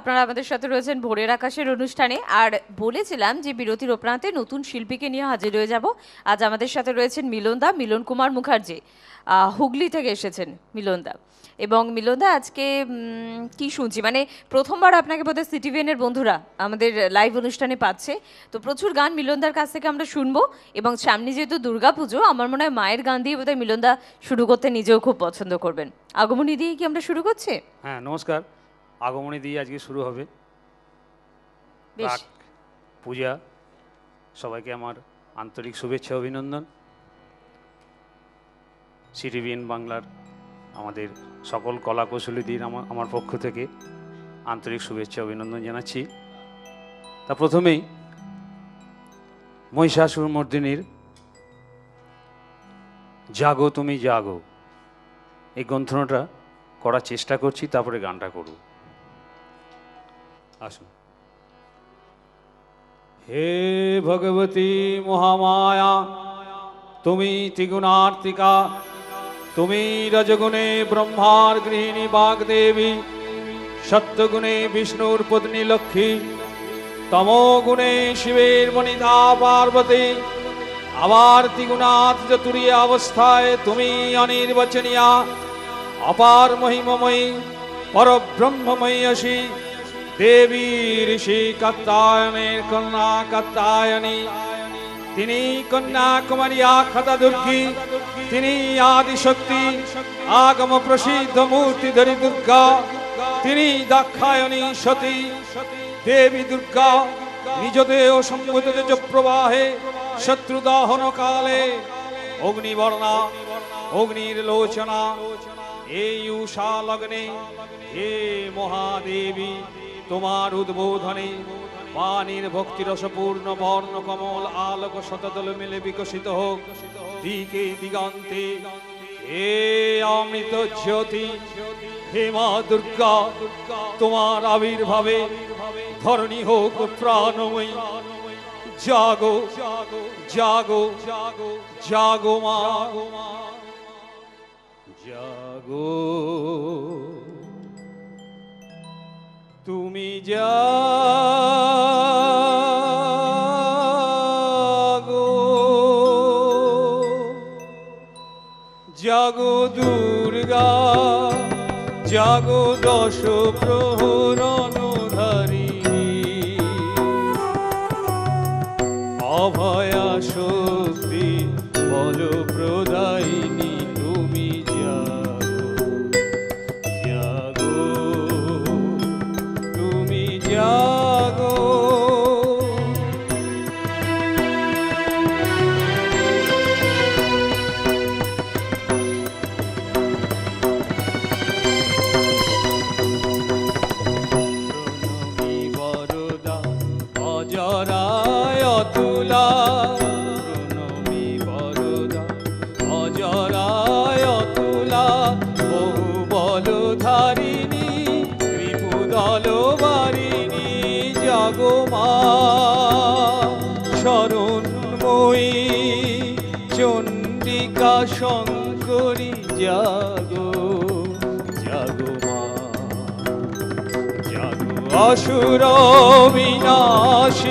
আপনারা আমাদের সাথে রয়েছেন ভোরের আকাশের অনুষ্ঠানে। আর বলেছিলাম যে বিরতির ওপরান্তে নতুন শিল্পীকে নিয়ে হাজির হয়ে যাব। আজ আমাদের সাথে রয়েছেন মিলনদা, মিলন কুমার মুখার্জি। হুগলি থেকে এসেছেন মিলনদা। এবং মিলনদা, আজকে কি শুনছি? মানে প্রথমবার আপনাকে বোধহয় সিটিভিএনের বন্ধুরা আমাদের লাইভ অনুষ্ঠানে পাচ্ছে। তো প্রচুর গান মিলনদার কাছ থেকে আমরা শুনব। এবং সামনে যেহেতু দুর্গাপুজো, আমার মনে হয় মায়ের গান দিয়ে বোধহয় মিলনদা শুরু করতে নিজেও খুব পছন্দ করবেন। আগমনী দিয়ে কি আমরা শুরু করছি? হ্যাঁ নমস্কার। আগমনী দিয়ে আজকে শুরু হবে। পূজা সবাইকে আমার আন্তরিক শুভেচ্ছা অভিনন্দন। সিটিভিএন বাংলার আমাদের সকল কলা কৌশলীদের আমার আমার পক্ষ থেকে আন্তরিক শুভেচ্ছা অভিনন্দন জানাচ্ছি। তা প্রথমেই মহিষাসুর মর্দিনীর জাগো তুমি জাগো। এই গ্রন্থনাটা করার চেষ্টা করছি তারপরে গানটা করব। আসুন। হে ভগবতী মহামায়া, তুমি ত্রিগুণার্তিকা, তুমি রজগুণে ব্রহ্মার গৃহিণী বাগদেবী, সত্যগুণে বিষ্ণুর পত্নী লক্ষ্মী, তমগুণে শিবের মণিতা পার্বতী, আবার ত্রিগুণাত চতুরী অবস্থায় তুমি অনির্বচনীয়া, অপার মহিমময়ী, পরব্রহ্মময়ী অসি দেবী ঋষি কাত্তায়নের কন্যা কাত্তায়নী তিনি কন্যাকুমারী আখ্যাতা দুর্গী তিনি আদিশক্তি আগম প্রসিদ্ধ মূর্তি ধরি দুর্গা তিনি দাক্ষায়ণী সতী দেবী দুর্গা নিজ দেহ সম্ভূত প্রবাহে শত্রু দহন কালে অগ্নিবর্ণা অগ্নির লোচনা এই উষা লগ্নে হে মহাদেবী তোমার উদ্বোধনে বাণীর ভক্তি রসপূর্ণ বর্ণ কমল আলোক শতদল মিলে বিকশিত হোক। দিকে দিগন্তে হে অমৃত জ্যোতি, হে মা দুর্গা, তোমার আবির্ভাবে ধরণী হোক প্রাণময়ী। জাগো জাগো জাগো জাগো মা, জাগো। তুমি জাগো জাগো দুর্গা জাগো দশ প্রহরণ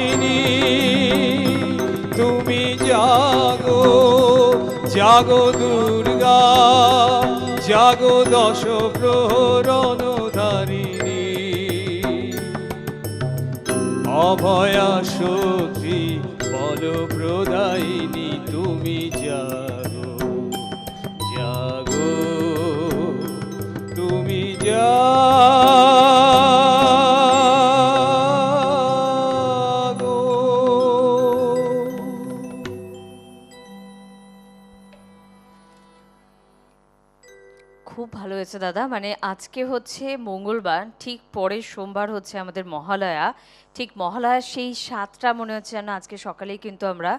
বিনাশিনী তুমি জাগো জাগো দুর্গা জাগো দশ প্রহরণ অভয়া শক্তি বল প্রদায়িনী দাদা মানে আজকে হচ্ছে মঙ্গলবার, ঠিক পরের সোমবার হচ্ছে আমাদের মহালয়া। ঠিক মহালয়ার সেই সাতটা মনে হচ্ছে যেন আজকে সকালেই কিন্তু আমরা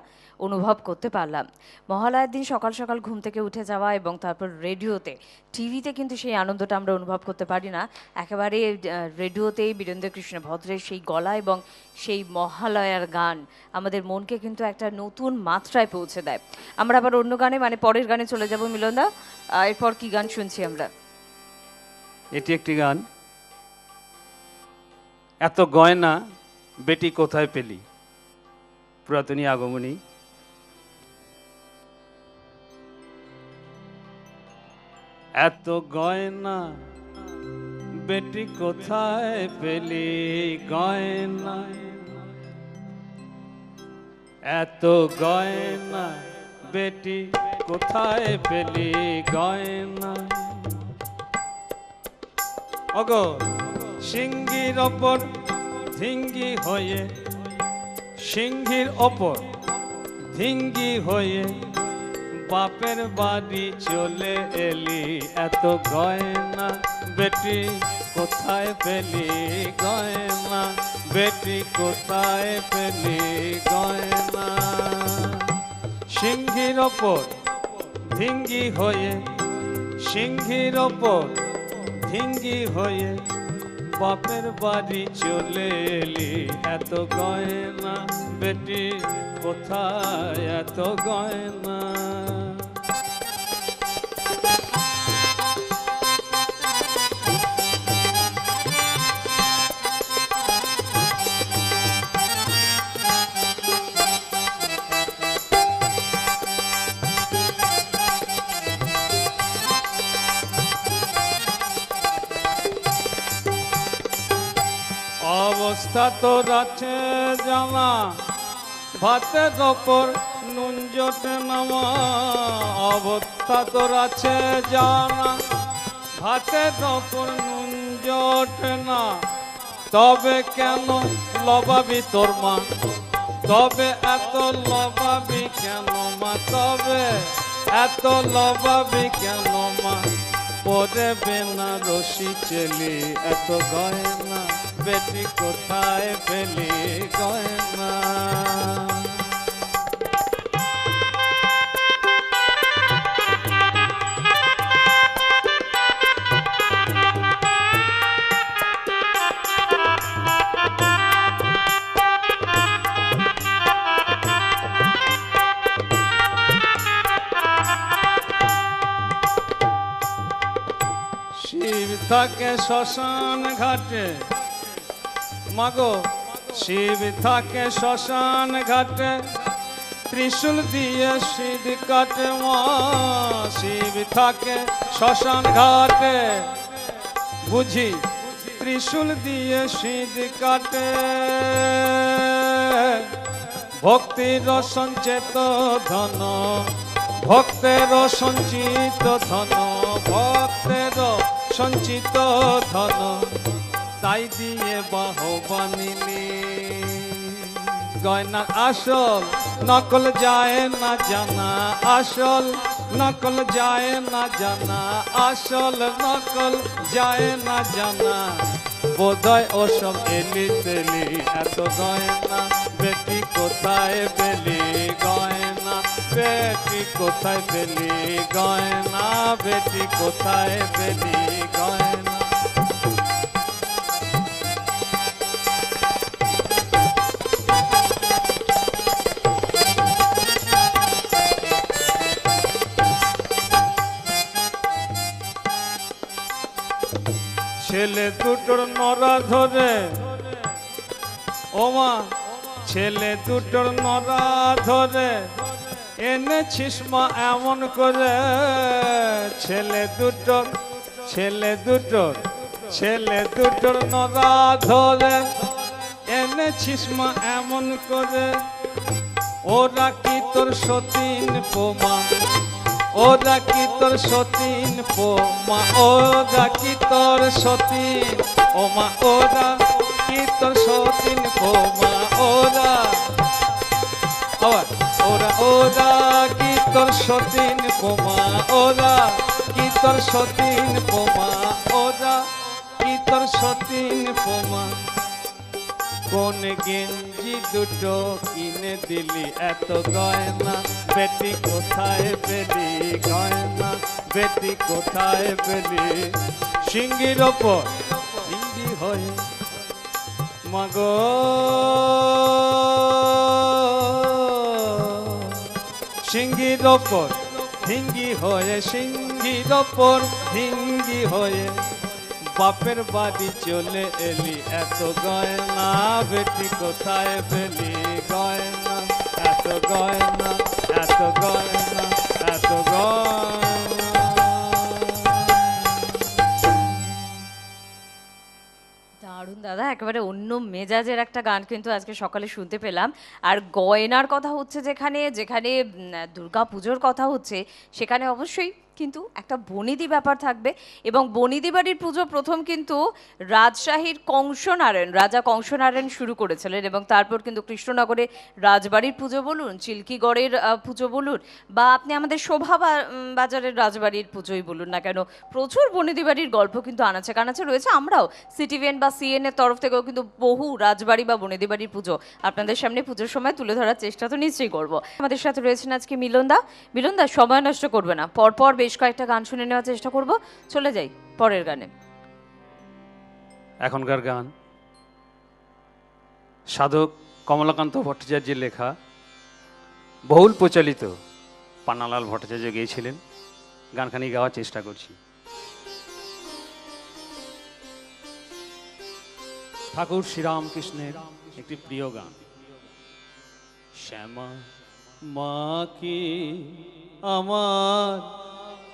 অনুভব করতে পারলাম। মহালয়ার দিন সকাল সকাল ঘুম থেকে উঠে যাওয়া এবং তারপর রেডিওতে, টিভিতে কিন্তু সেই আনন্দটা আমরা অনুভব করতে পারি না। একেবারে রেডিওতেই বীরেন্দ্র কৃষ্ণ ভদ্রের সেই গলা এবং সেই মহালয়ার গান আমাদের মনকে কিন্তু একটা নতুন মাত্রায় পৌঁছে দেয়। আমরা আবার অন্য গানে মানে পরের গানে চলে যাব মিলনদা। এরপর কি গান শুনছি আমরা? এটি একটি গান। এত গয়না, বেটি কোথায় পেলি? পুরাতনী আগমনী। এত গয়না, বেটি কোথায় পেলি? গয়না। এত গয়না, বেটি কোথায় পেলি? গয়না। অগো, সিংহীর ওপর ধিঙ্গি হয়ে, সিংহীর ওপর ধিঙ্গি হয়ে বাপের বাড়ি চলে এলি। এত গয়না বেটি কোথায় পেলি? গয়না বেটি কোথায় পেলি? গয়না সিংহীর ওপর ধিঙ্গি হয়ে, সিংহীর ওপর ধিঙ্গি হয়ে বাপের বাড়ি চলে এলি। এত গয়না বেটি কোথায় এত গয়না? অবস্থা তোর আছে জানা ভাতের ওপর নুন জোটে নামা অবস্থা তোর আছে জানা ভাতের ওপর নুন জোটে না। তবে কেন লবাবি তোর মা? তবে এত লবাবি কেন মা? তবে এত লবাবি কেন মা? পরে বেনা রশি চেলি এত গয়না বেটি কোথায় গয়না? শিব থাকে শ্মশান ঘাটে মাগো, শিব থাকে শ্মশান ঘাটে, ত্রিশূল দিয়ে শিব কাটে শিব থাকে শ্মশান ঘাটে, বুঝি ত্রিশূল দিয়ে শিব কাটে। ভক্তির সঞ্চেত ধন, ভক্তের সঞ্চিত ধন, ভক্তের সঞ্চিত ধন। তাই দিয়ে বাহবানিলি গয়না আসল, নকল যায় না জানা আসল, নকল যায় না জানা আসল, নকল যায় না জানা। বোধয় ওসব এলি তেলি, এত গয়না বেটি কোথায় পেলি? গয়না বেটি কোথায় পেলি? গয়না বেটি কোথায় পেলি? গয়না ছেলে দুটোর নরা ধরে। ওমা, ছেলে দুটোর নরা ধরে। এনেছিস মা এমন করে। ছেলে দুটোর ছেলে দুটোর ছেলে দুটোর নরা ধরে। এনেছিস মা এমন করে। ওরা কি তোর সতীন পোমা ওরা কি তোর সতীন পোমা ওরা কি তোর সতীন ওমা ওরা কি তোর সতীন পোমা ওরা আবার, ওরা ওরা কি তোর সতীন পোমা ওরা কি তোর সতীন পোমা ওরা কি তোর সতীন পোমা কোন গেঞ্জি দুটো কিনে দিলি, এত গয়না। বেটি কোথায় পেলি? গয়না। বেটি কোথায় পেলি? সিঙ্গির ওপর। সিঙ্গি হয়ে মগ। সিঙ্গির ওপর। হিঙ্গি হয়ে সিঙ্গির ওপর। হিঙ্গি হয়ে বাপের বাড়ি চলে এলি, এত গয়না, বেটি কোথায় পেলি? গয়না, এত গয়না এত গয়না এত গয়না। দারুণ দাদা, একেবারে অন্য মেজাজের একটা গান কিন্তু আজকে সকালে শুনতে পেলাম। আর গয়নার কথা হচ্ছে যেখানে যেখানে দুর্গা পুজোর কথা হচ্ছে, সেখানে অবশ্যই কিন্তু একটা বনিদি ব্যাপার থাকবে এবং বনিদি বাড়ির পুজো প্রথম কিন্তু রাজশাহীর কংসনারায়ণ, রাজা কংসনারায়ণ শুরু করেছিলেন এবং তারপর কিন্তু কৃষ্ণনগরে রাজবাড়ির পুজো বলুন, চিল্কিগড়ের পুজো বলুন বা আপনি আমাদের শোভা বাজারের রাজবাড়ির পুজোই বলুন না কেন, প্রচুর বনিদি বাড়ির গল্প কিন্তু আনাচে কানাচে রয়েছে। আমরাও সিটিভিএন বা সিএন এর তরফ থেকেও কিন্তু বহু রাজবাড়ি বা বনিদি বাড়ির পুজো আপনাদের সামনে পুজোর সময় তুলে ধরার চেষ্টা তো নিশ্চয়ই করব। আমাদের সাথে রয়েছেন আজকে মিলনদা। মিলনদা, সময় নষ্ট করবে না। পরপর বেশ কয়েকটা গান শুনে নেওয়ার চেষ্টা করব। চলে যাই পরের গানে। এখনকার গান। সাধক কমলাকান্ত ভট্টাচার্যের লেখা বহুল প্রচলিত। পান্নালাল ভট্টাচার্য গেয়েছিলেন। গানখানি গাওয়ার চেষ্টা করছি। ঠাকুর শ্রীরামকৃষ্ণের একটি প্রিয় গান। শ্যামা, মা কি আমার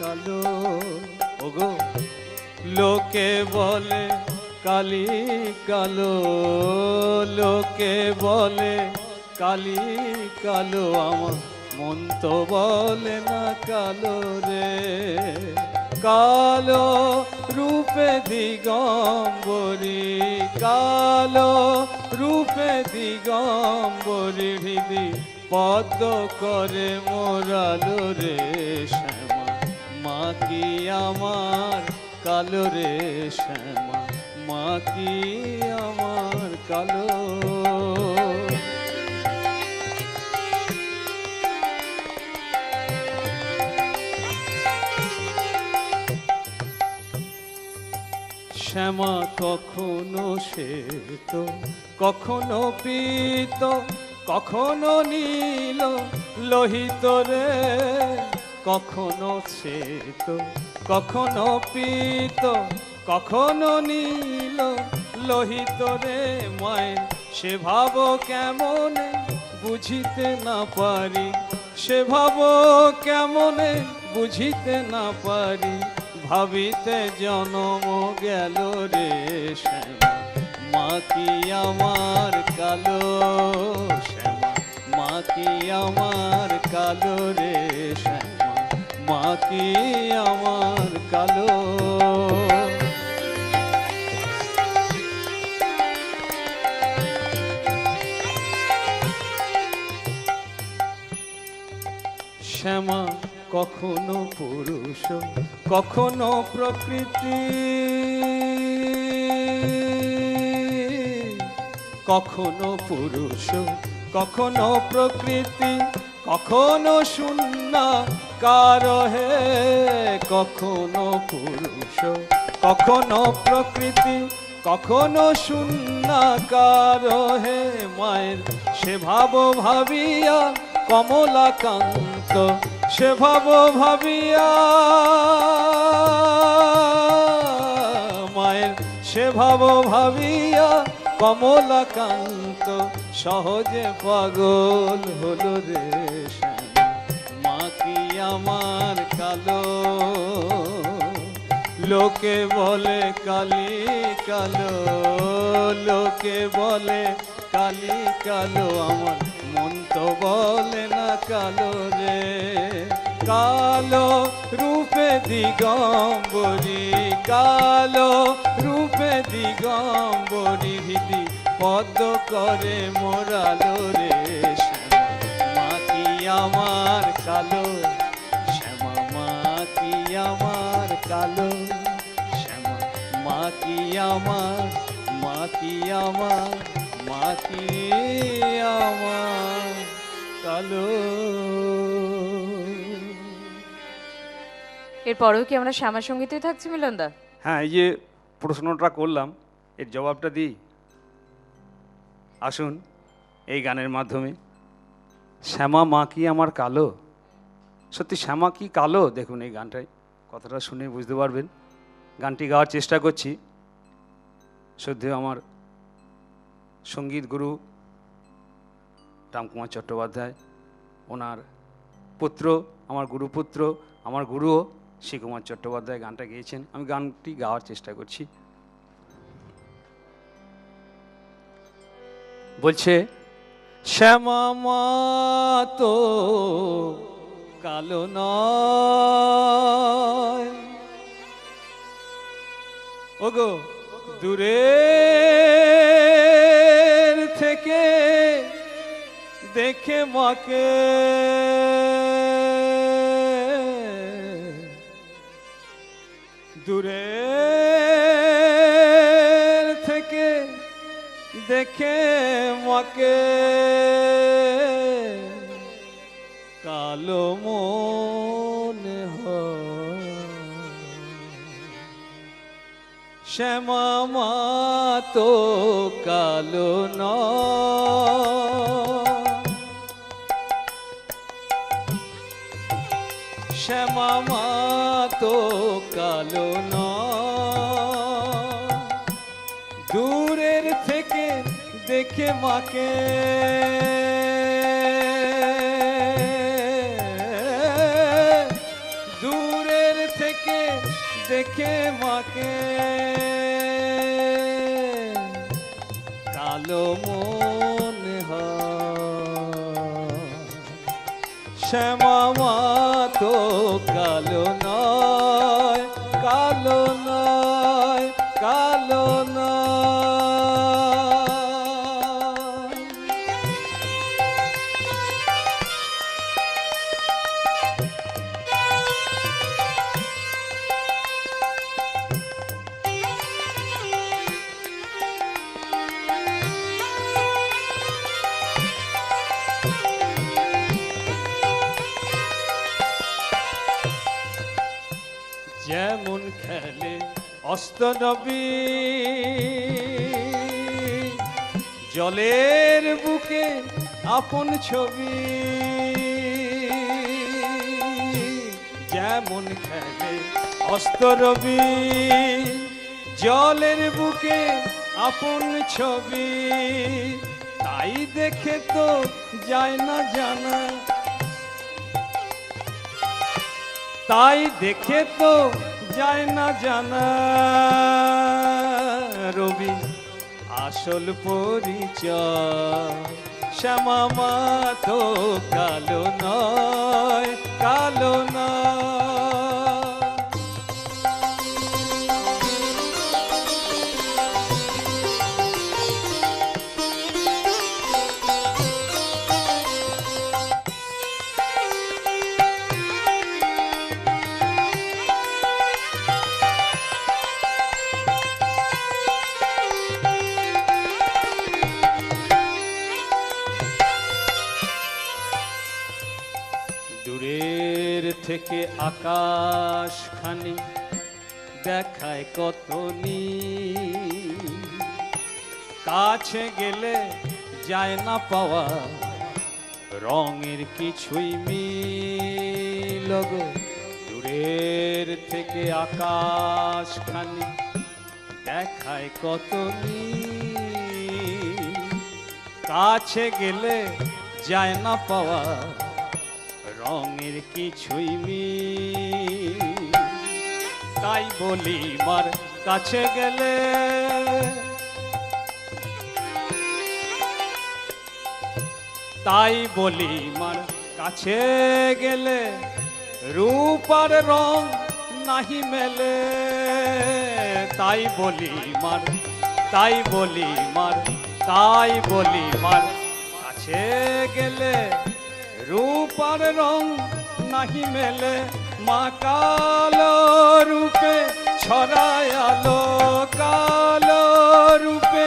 কালো ওগো, লোকে বলে কালি কালো, লোকে বলে কালি কালো, আমার মন তো বলে না কালো রে। কালো রূপে দিগম্বরী, কালো রূপে দিগম্বরী, হৃদি পদ্ম করে মোরালো রে। শ্যামা মা কি আমার, কালো রে শ্যামা মা কি আমার কালো। শ্যামা কখনো শ্বেত, কখনো পিত, কখনো নীল, লোহিত রে। কখনো শ্বেত, কখনো পীত, কখনো নীল। লোহিত রে মায়ের সে ভাব কেমন বুঝিতে না পারি? সে ভাব কেমন বুঝিতে না পারি? ভাবিতে জনম গেল রে শ্যামা, মা কি আমার কালো শ্যামা, মা কি আমার কালো রে শ্যামা। মা কি আমার কালো। শ্যামা কখনো পুরুষ, কখনো প্রকৃতি। কখনো পুরুষ, কখনো প্রকৃতি, কখনো শূন্য কার হে কখনো পুরুষ, কখনো প্রকৃতি, কখনো শূন্য কার হে মায়ের, সে ভাব ভাবিয়া কমলাকান্ত, সে ভাব ভাবিয়া মায়ের, সে ভাব ভাবিয়া কমলাকান্ত, সহজে পাগল হলো কি আমার কালো। লোকে বলে কালি কালো, লোকে বলে কালি কালো, আমার মন তো বলে না কালো রে। কালো রূপে দিগম্বরী, কালো রূপে দিগম্বরী হৃদি পদ্ম করে মোরালো রে। শ্যামা। মা কি আমার কালো শ্যামা মা কি শ্যামা মা কি আমার মা কি আমার মা কি আমার? কালো। এরপরেও কি আমরা শ্যামা সঙ্গীতেই থাকছি মিলনদা? হ্যাঁ এই যে প্রশ্নটা করলাম এর জবাবটা দিই। আসুন এই গানের মাধ্যমে। শ্যামা মা কি আমার কালো? সত্যি শ্যামা কি কালো? দেখুন এই গানটাই কথাটা শুনে বুঝতে পারবেন। গানটি গাওয়ার চেষ্টা করছি। সত্যি আমার সংগীত গুরু রামকুমার চট্টোপাধ্যায়, ওনার পুত্র, আমার গুরুপুত্র, আমার গুরুও শ্রীকুমার চট্টোপাধ্যায় গানটা গেয়েছেন। আমি গানটি গাওয়ার চেষ্টা করছি। বলছে, শ্যামা তো কালো নয়। ওগো দূরের থেকে দেখে মাকে। দূরের থেকে দেখে মাকে। কালো মনে শ্যামা তো কালো নয়। শ্যামা তো কালো দূরের থেকে দেখে মাকে দেখে মাকে কালো মনে শ্যামা তো কালো অস্ত নবী, জলের বুকে আপন ছবি, যেমন খেলে অস্ত রবি, জলের বুকে আপন ছবি, তাই দেখে তো যায় না জানা। তাই দেখে তো যায় না জানা রবি আসল পরিচয়। শ্যামা মা তো কালো নয় কালো নয়। থেকে আকাশ খানি দেখায় কত। কাছে গেলে যায় না পাওয়া, রঙের কিছুই মিল দূরের থেকে আকাশ খানি দেখায় কত। কাছে গেলে যায় না পাওয়া রঙের কিছুই তাই বলি, মার কাছে গেলে তাই বলি, মার কাছে গেলে রূপার রং নাহি মেলে। তাই বলি, মার, তাই বলি, মার, তাই বলি, মার কাছে গেলে রূপার রং নাহি মেলে, মা কালো রূপে ছড়ায় কালো রূপে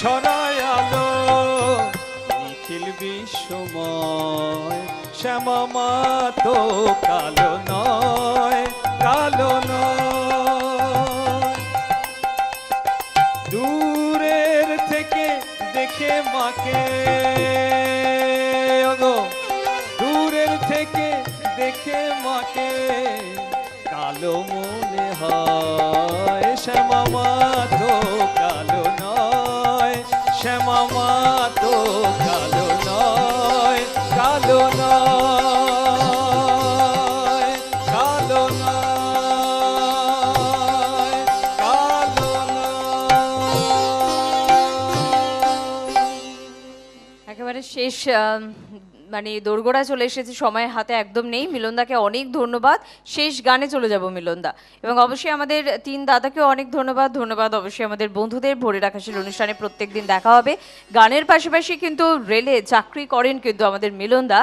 ছড়ায় আলো। নিখিল বিশ্বময় শ্যামা মা তো কালো নয় কালো নয়। দূরের থেকে দেখে মাকে কালো মনে হয়, শ্যামা মা তো কালো নয়, শ্যামা মা তো কালো নয় কালো নয় শেষ মানে দোরগোড়া চলে এসেছে, সময় হাতে একদম নেই। মিলনদাকে অনেক ধন্যবাদ। শেষ গানে চলে যাব মিলনদা। এবং অবশ্যই আমাদের তিন দাদাকেও অনেক ধন্যবাদ। ধন্যবাদ অবশ্যই আমাদের বন্ধুদের। ভোরের আকাশের অনুষ্ঠানে প্রত্যেক দিন দেখা হবে। গানের পাশাপাশি কিন্তু রেলে চাকরি করেন কিন্তু আমাদের মিলনদা।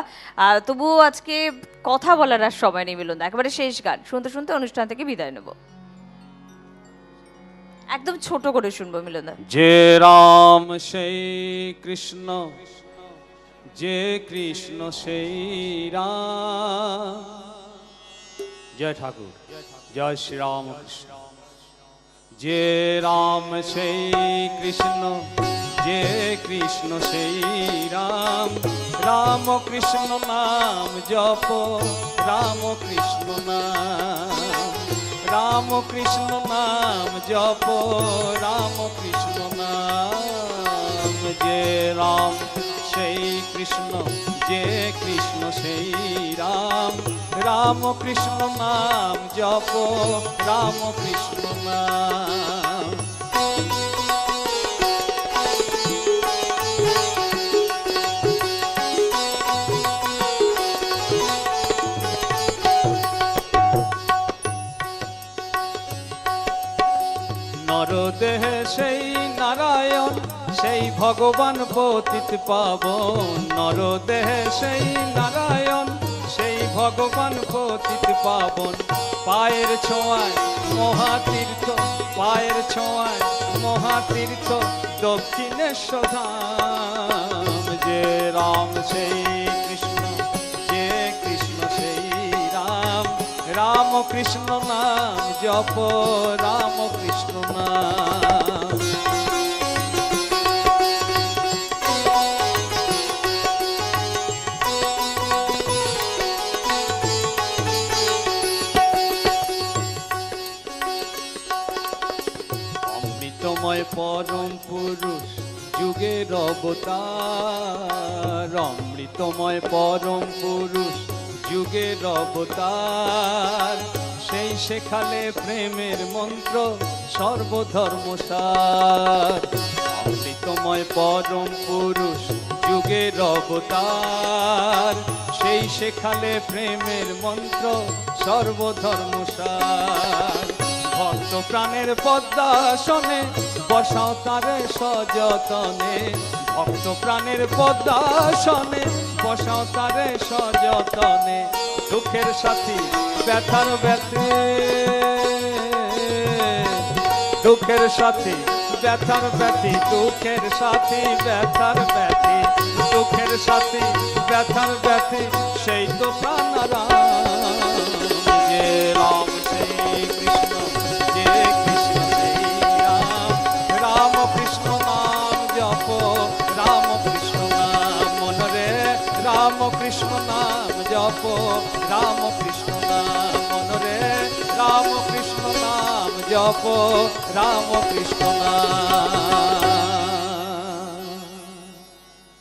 তবুও আজকে কথা বলার আর সময় নেই মিলনদা। একেবারে শেষ গান। শুনতে শুনতে অনুষ্ঠান থেকে বিদায় নেব। একদম ছোট করে শুনব মিলনদা। যে রাম, সেই কৃষ্ণ যে কৃষ্ণ সেই জয় ঠাকুর। জয় শ্রী রাম কৃষ্ণ যে রাম সেই কৃষ্ণ, যে কৃষ্ণ সেই রাম। রাম কৃষ্ণ নাম জপ রাম কৃষ্ণ নাম। রাম কৃষ্ণ নাম জপ রাম কৃষ্ণ নাম। যে রাম সেই কৃষ্ণ যে কৃষ্ণ সেই রাম। রাম কৃষ্ণ নাম জপ রাম কৃষ্ণ নাম। ভগবান পতিত পাবন নরদেহে সেই নারায়ণ, সেই ভগবান পতিত পাবন। পায়ের ছোঁয়ায় মহাতীর্থ, পায়ের ছোঁয়ায় মহাতীর্থ, দক্ষিণেশ্বর যে রাম, সেই কৃষ্ণ, যে কৃষ্ণ, সেই রাম। রাম কৃষ্ণ নাম, জপ, রাম কৃষ্ণ নাম। পরম পুরুষ, যুগের অবতার। অমৃতময় পরম পুরুষ, যুগের অবতার। সেই শেখালে প্রেমের মন্ত্র সর্বধর্মসার। অমৃতময় পরম পুরুষ, যুগের অবতার। সেই শেখালে প্রেমের মন্ত্র সর্বধর্মসার। ভক্ত প্রাণের পদ্মাসনে বসাও তারে সযতনে। ভক্ত প্রাণের পদ্মাসনে বসাও তারে সযতনে। দুঃখের সাথী, ব্যথার ব্যথে। দুঃখের সাথী, ব্যথার ব্যথি। দুঃখের সাথী, ব্যথার ব্যথি। দুঃখের সাথী, ব্যথার ব্যথি। সেই তো প্রাণারাম। রাম জপ রাম কৃষ্ণ নাম মনরে রাম কৃষ্ণ নাম জপ রাম কৃষ্ণ নাম।